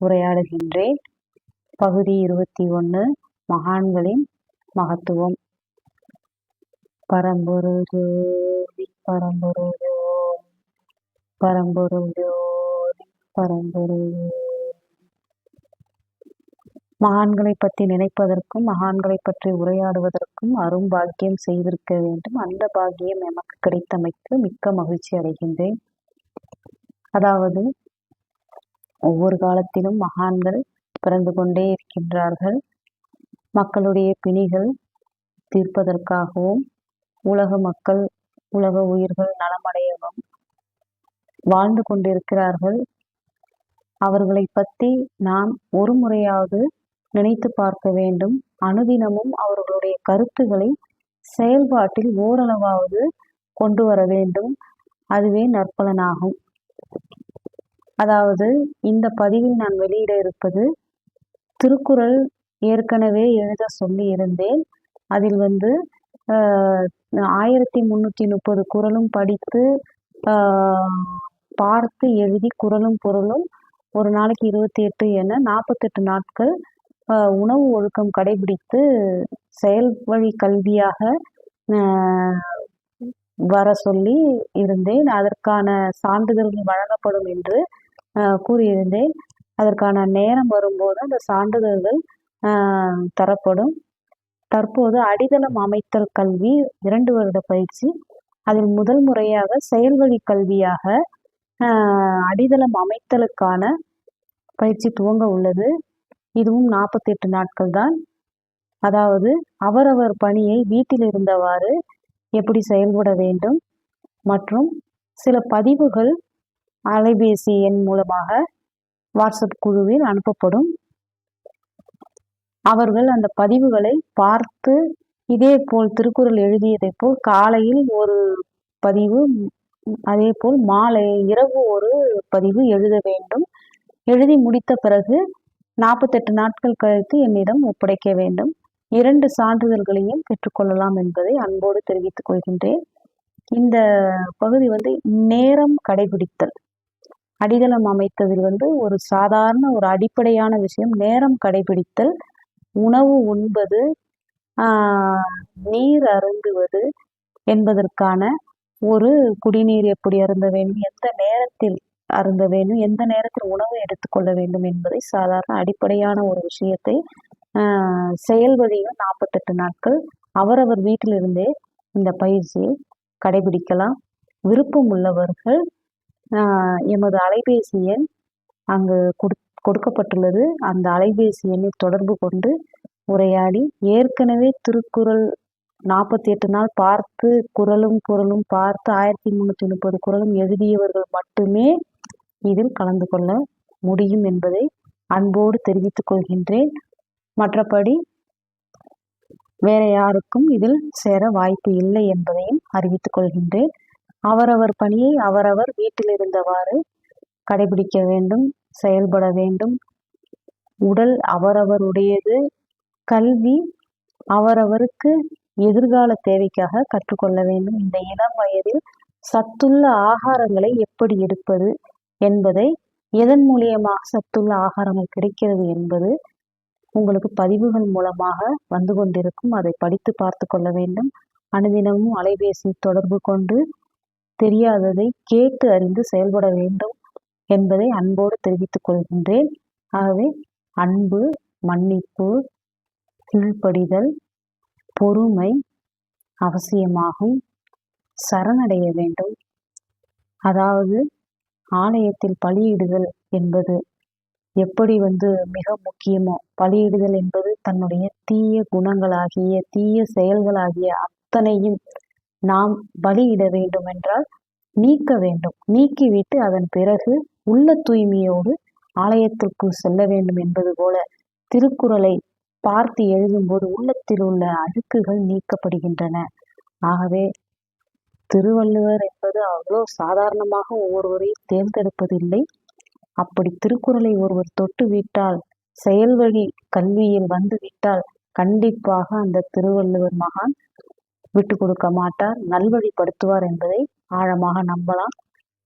உரையாடுகின்றேன். பகுதி இருபத்தி ஒன்று மகான்களின் மகத்துவம். பரம்பொருள் ஜோதி பரம்பொருள் ஜோதி ஜோதி மகான்களை பற்றி நினைப்பதற்கும் மகான்களை பற்றி உரையாடுவதற்கும் அரும் பாக்கியம் செய்திருக்க வேண்டும். அந்த பாக்கியம் எமக்கு கிடைத்தமைக்கு மிக்க மகிழ்ச்சி அடைகின்றேன். அதாவது ஒவ்வொரு காலத்திலும் மகான்கள் பிறந்து கொண்டே இருக்கின்றார்கள். மக்களுடைய பிணிகள் தீர்ப்பதற்காகவும் உலக மக்கள் உலக உயிர்கள் நலமடையவும் வாழ்ந்து கொண்டிருக்கிறார்கள். அவர்களை பற்றி நாம் ஒரு முறையாவது நினைத்து பார்க்க வேண்டும். அனுதினமும் அவர்களுடைய கருத்துக்களை செயல்பாட்டில் ஓரளவாவது கொண்டு வர வேண்டும். அதுவே நற்பலனாகும். அதாவது இந்த பதிவில் நான் வெளியிட இருப்பது திருக்குறள் ஏற்கனவே எழுத சொல்லி இருந்தேன் அதில் வந்து ஆயிரத்தி முந்நூற்றி முப்பது குரலும் படித்து பார்த்து எழுதி குரலும் பொருளும் ஒரு நாளைக்கு இருபத்தி எட்டு என நாற்பத்தெட்டு நாட்கள் உணவு ஒழுக்கம் கடைபிடித்து செயல் வழி கல்வியாக வர சொல்லி இருந்தேன். அதற்கான சான்றிதழ்கள் வழங்கப்படும் என்று கூறியிருந்தேன். அதற்கான நேரம் வரும்போது அந்த சான்றிதழ்கள் தரப்படும். தற்போது அடித்தளம் அமைத்தல் கல்வி இரண்டு வருட பயிற்சி. அதில் முதல் முறையாக செயல்வழி கல்வியாக அடித்தளம் அமைத்தலுக்கான பயிற்சி துவங்க உள்ளது. இதுவும் நாற்பத்தெட்டு நாட்கள் தான். அதாவது அவரவர் பணியை வீட்டில் இருந்தவாறு எப்படி செயல்பட வேண்டும் மற்றும் சில பதிவுகள் அலைபேசி எண் மூலமாக வாட்ஸ்அப் குழுவில் அனுப்பப்படும். அவர்கள் அந்த பதிவுகளை பார்த்து இதே போல் திருக்குறள் எழுதியதை போல் காலையில் ஒரு பதிவு அதே போல் மாலை இரவு ஒரு பதிவு எழுத வேண்டும். எழுதி முடித்த பிறகு நாற்பத்தெட்டு நாட்கள் கழித்து என்னிடம் ஒப்படைக்க வேண்டும். இரண்டு சான்றிதழ்களையும் பெற்றுக்கொள்ளலாம் என்பதை அன்போடு தெரிவித்துக் கொள்கின்றேன். இந்த பகுதி வந்து நேரம் கடைபிடித்தல். அடிகளம் அமைத்ததில் வந்து ஒரு சாதாரண ஒரு அடிப்படையான விஷயம் நேரம் கடைபிடித்தல் உணவு உண்பது நீர் அருந்துவது என்பதற்கான ஒரு குடிநீர் எப்படி அருந்த வேண்டும் எந்த நேரத்தில் அருந்த வேண்டும் எந்த நேரத்தில் உணவு எடுத்துக்கொள்ள வேண்டும் என்பதை சாதாரண அடிப்படையான ஒரு விஷயத்தை செயல்வழியில் நாற்பத்தெட்டு நாட்கள் அவரவர் வீட்டிலிருந்தே இந்த பயிற்சியை கடைபிடிக்கலாம். விருப்பம் உள்ளவர்கள் எமது அலைபேசி எண் அங்கு கொடுக்கப்பட்டுள்ளது. அந்த அலைபேசி எண்ணை தொடர்பு கொண்டு உரையாடி ஏற்கனவே திருக்குறள் நாற்பத்தி எட்டு நாள் பார்த்து குரலும் குரலும் பார்த்து ஆயிரத்தி முந்நூற்றி முப்பது குரலும் எழுதியவர்கள் மட்டுமே இதில் கலந்து கொள்ள முடியும் என்பதை அன்போடு தெரிவித்துக் கொள்கின்றேன். மற்றபடி வேற யாருக்கும் இதில் சேர வாய்ப்பு இல்லை என்பதையும் அறிவித்துக் கொள்கின்றேன். அவரவர் பணியை அவரவர் வீட்டில் இருந்தவாறு கடைபிடிக்க வேண்டும் செயல்பட வேண்டும். உடல் அவரவருடையது. கல்வி அவரவருக்கு எதிர்கால தேவைக்காக கற்றுக்கொள்ள வேண்டும். இந்த இளம் வயதில் சத்துள்ள ஆகாரங்களை எப்படி எடுப்பது என்பதை எதன் மூலியமாக சத்துள்ள ஆகாரங்கள் கிடைக்கிறது என்பது உங்களுக்கு பதிவுகள் மூலமாக வந்து கொண்டிருக்கும். அதை படித்து பார்த்து கொள்ள வேண்டும். அனுதினமும் அலைபேசி தொடர்பு கொண்டு தெரியாததை கேட்டு அறிந்து செயல்பட வேண்டும் என்பதை அன்போடு தெரிவித்துக் கொள்கின்றேன். ஆகவே அன்பு மன்னிப்பு கீழ்ப்படிதல் பொறுமை அவசியமாகும். சரணடைய வேண்டும். அதாவது ஆலயத்தில் பலியிடுதல் என்பது எப்படி வந்து மிக முக்கியமோ பலியிடுதல் என்பது தன்னுடைய தீய குணங்களாகிய தீய செயல்களாகிய அத்தனையும் நாம் பலியிட வேண்டும் என்றால் நீக்க வேண்டும். நீக்கிவிட்டு அதன் பிறகு உள்ள தூய்மையோடு ஆலயத்திற்குள் செல்ல வேண்டும் என்பது போல திருக்குறளை பார்த்து எழுதும்போது உள்ளத்தில் உள்ள அழுக்குகள் நீக்கப்படுகின்றன. ஆகவே திருவள்ளுவர் என்பது அவ்வளோ சாதாரணமாக ஒவ்வொருவரையும் தேர்ந்தெடுப்பதில்லை. அப்படி திருக்குறளை ஒருவர் தொட்டு விட்டால் செயல்வழி கல்வியில் வந்து விட்டால் கண்டிப்பாக அந்த திருவள்ளுவர் மகான் விட்டு கொடுக்க மாட்டார். நல்வழிப்படுத்துவார் என்பதை ஆழமாக நம்பலாம்.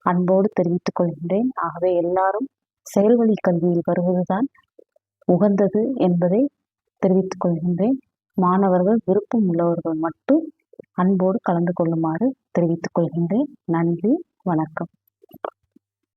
அன்போடு தெரிவித்துக் கொள்கின்றேன். ஆகவே எல்லாரும் செயல்வழி கல்வியில் வருவதுதான் உகந்தது என்பதை தெரிவித்துக் கொள்கின்றேன். மாணவர்கள் விருப்பம் உள்ளவர்கள் மட்டும் அன்போடு கலந்து கொள்ளுமாறு தெரிவித்துக் கொள்கின்றேன். நன்றி. வணக்கம்.